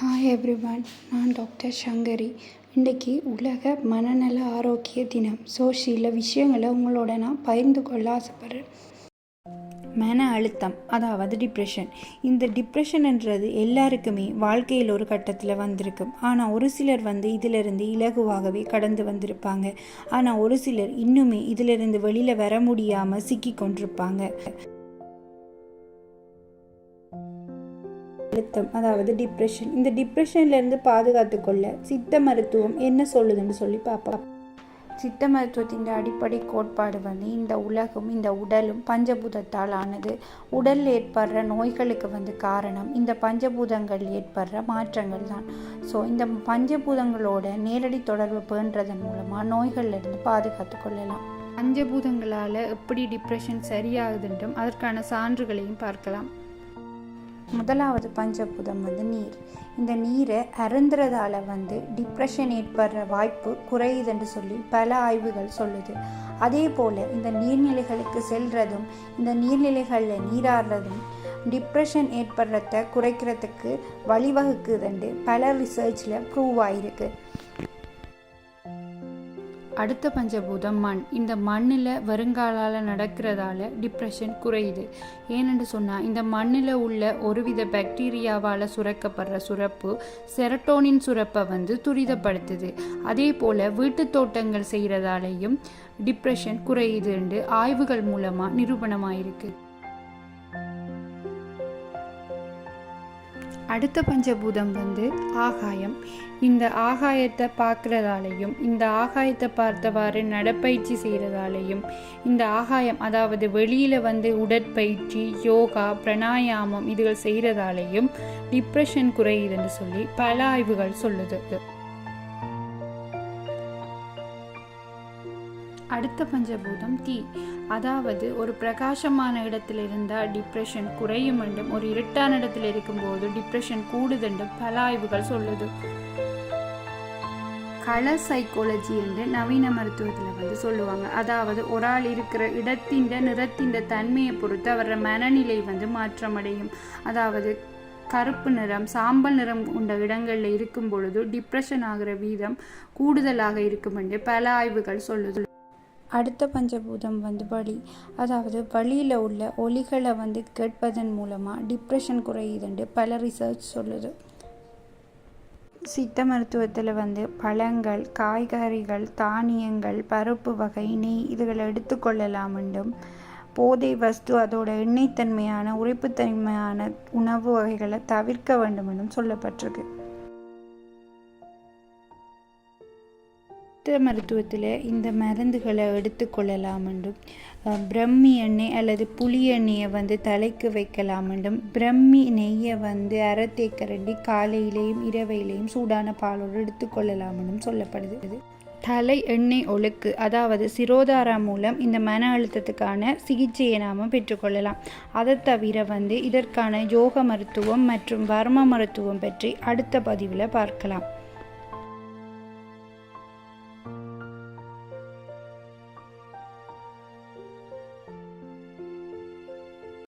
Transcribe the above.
Hi everyone நான் doctor Sankari. இன்றைக்கி உலக மனநல ஆரோக்கிய தினம். ஸோ சில விஷயங்களை உங்களோட நான் பகிர்ந்து கொள்ள ஆசைப்பட்றேன். மன அழுத்தம் அதாவது டிப்ரெஷன் இந்த டிப்ரெஷன்ன்றது எல்லாருக்குமே வாழ்க்கையில் ஒரு கட்டத்தில் வந்திருக்கும். ஆனால் ஒரு சிலர் வந்து இதிலிருந்து இலகுவாகவே கடந்து வந்திருப்பாங்க. ஆனால் ஒரு சிலர் இன்னுமே இதிலிருந்து வெளியில் வர முடியாமல் சிக்கி கொண்டிருப்பாங்க. அழுத்தம் அதாவது டிப்ரெஷன் இந்த டிப்ரெஷன்லேருந்து பாதுகாத்து கொள்ள சித்த மருத்துவம் என்ன சொல்லுதுன்னு சொல்லி பார்ப்போம் சித்த மருத்துவத்தின் அடிப்படை கோட்பாடு வந்து இந்த உலகம் இந்த உடலும் பஞ்சபூதத்தால் ஆனது. உடலில் ஏற்படுற நோய்களுக்கு வந்து காரணம் இந்த பஞ்சபூதங்கள் ஏற்படுற மாற்றங்கள் தான். ஸோ இந்த பஞ்சபூதங்களோட நேரடி தொடர்பு பேணுறதன் மூலமாக நோய்கள்லேருந்து பாதுகாத்து கொள்ளலாம். பஞ்சபூதங்களால் எப்படி டிப்ரெஷன் சரியாகுதுன்றும் அதற்கான சான்றுகளையும் பார்க்கலாம். முதலாவது பஞ்சபூதம் வந்து நீர். இந்த நீரை அருந்துறதால வந்து டிப்ரெஷன் ஏற்படுற வாய்ப்பு குறையுதுன்னு சொல்லி பல ஆய்வுகள் சொல்லுது. அதே போல் இந்த நீர்நிலைகளுக்கு செல்றதும் இந்த நீர்நிலைகளில் நீராடுறதும் டிப்ரெஷன் ஏற்படுறத குறைக்கிறதுக்கு வழிவகுக்குதுண்டு பல ரிசர்ச்சில் ப்ரூவ் ஆகிருக்கு அடுத்த பஞ்சபூதம் மண். இந்த மண்ணில் வருங்காலால் நடக்கிறதால டிப்ரெஷன் குறையுது. ஏனென்று சொன்னால் இந்த மண்ணில் உள்ள ஒருவித பாக்டீரியாவால் சுரக்கப்படுற சுரப்பு செரட்டோனின் சுரப்பை வந்து துரிதப்படுத்துது. அதே போல் வீட்டு தோட்டங்கள் செய்கிறதாலையும் டிப்ரெஷன் குறையுதுன்னு ஆய்வுகள் மூலமாக நிரூபணமாயிருக்கு. அடுத்த பஞ்சபூதம் வந்து ஆகாயம். இந்த ஆகாயத்தை பார்க்குறதாலையும் இந்த ஆகாயத்தை பார்த்தவாறு நடப்பயிற்சி செய்கிறதாலையும் இந்த ஆகாயம் அதாவது வெளியில் வந்து உடற்பயிற்சி யோகா பிரணாயாமம் இதுகள் செய்கிறதாலையும் டிப்ரெஷன் குறையுதுன்னு சொல்லி பல ஆய்வுகள் சொல்லுது. அடுத்த பஞ்சபூதம் தீ. அதாவது ஒரு பிரகாசமான இடத்தில் இருந்தால் டிப்ரெஷன் குறையும் என்றும் ஒரு இருட்டான இடத்தில் இருக்கும்போது டிப்ரெஷன் கூடுதென்றும் பல ஆய்வுகள் சொல்லுது. கலர் சைக்காலஜி என்று நவீன மருத்துவத்தில் வந்து சொல்லுவாங்க. அதாவது ஒரு ஆள் இருக்கிற இடத்தின் நிறத்தின் தன்மையை பொறுத்து அவர மனநிலை வந்து மாற்றமடையும் அதாவது கருப்பு நிறம் சாம்பல் நிறம் கொண்ட இடங்களில் இருக்கும் பொழுது டிப்ரெஷன் ஆகிற வீதம் கூடுதலாக இருக்கும் என்று பல ஆய்வுகள் சொல்லுது. அடுத்த பஞ்சபூதம் வந்து வலி அதாவது வழியில் உள்ள ஒலிகளை வந்து கேட்பதன் மூலமாக டிப்ரெஷன் குறையுதுண்டு பல ரிசர்ச் சொல்லுது. சித்த மருத்துவத்தில் வந்து பழங்கள் காய்கறிகள் தானியங்கள் பருப்பு வகை நெய் இதுகளை எடுத்துக்கொள்ளலாம் என்றும் போதை வஸ்து அதோட எண்ணெய்த்தன்மையான உரைப்புத்தன்மையான உணவு வகைகளை தவிர்க்க வேண்டும் என்றும் சொல்லப்பட்டிருக்கு. சித்த மருத்துவத்தில் இந்த மருந்துகளை எடுத்துக்கொள்ளலாம் என்றும் பிரம்மி எண்ணெய் அல்லது புளி எண்ணெயை வந்து தலைக்கு வைக்கலாம் என்றும் பிரம்மி நெய்யை வந்து அரை தேக்கரண்டி காலையிலேயும் இரவையிலேயும் சூடான பாலோடு எடுத்துக்கொள்ளலாம் என்றும் சொல்லப்படுது தலை எண்ணெய் ஒழுக்கு அதாவது சிரோதாரா மூலம் இந்த மன அழுத்தத்துக்கான சிகிச்சையை நாம் பெற்றுக்கொள்ளலாம் அதை தவிர வந்து இதற்கான யோக மருத்துவம் மற்றும் வர்ம மருத்துவம் பற்றி அடுத்த பதிவில் பார்க்கலாம்.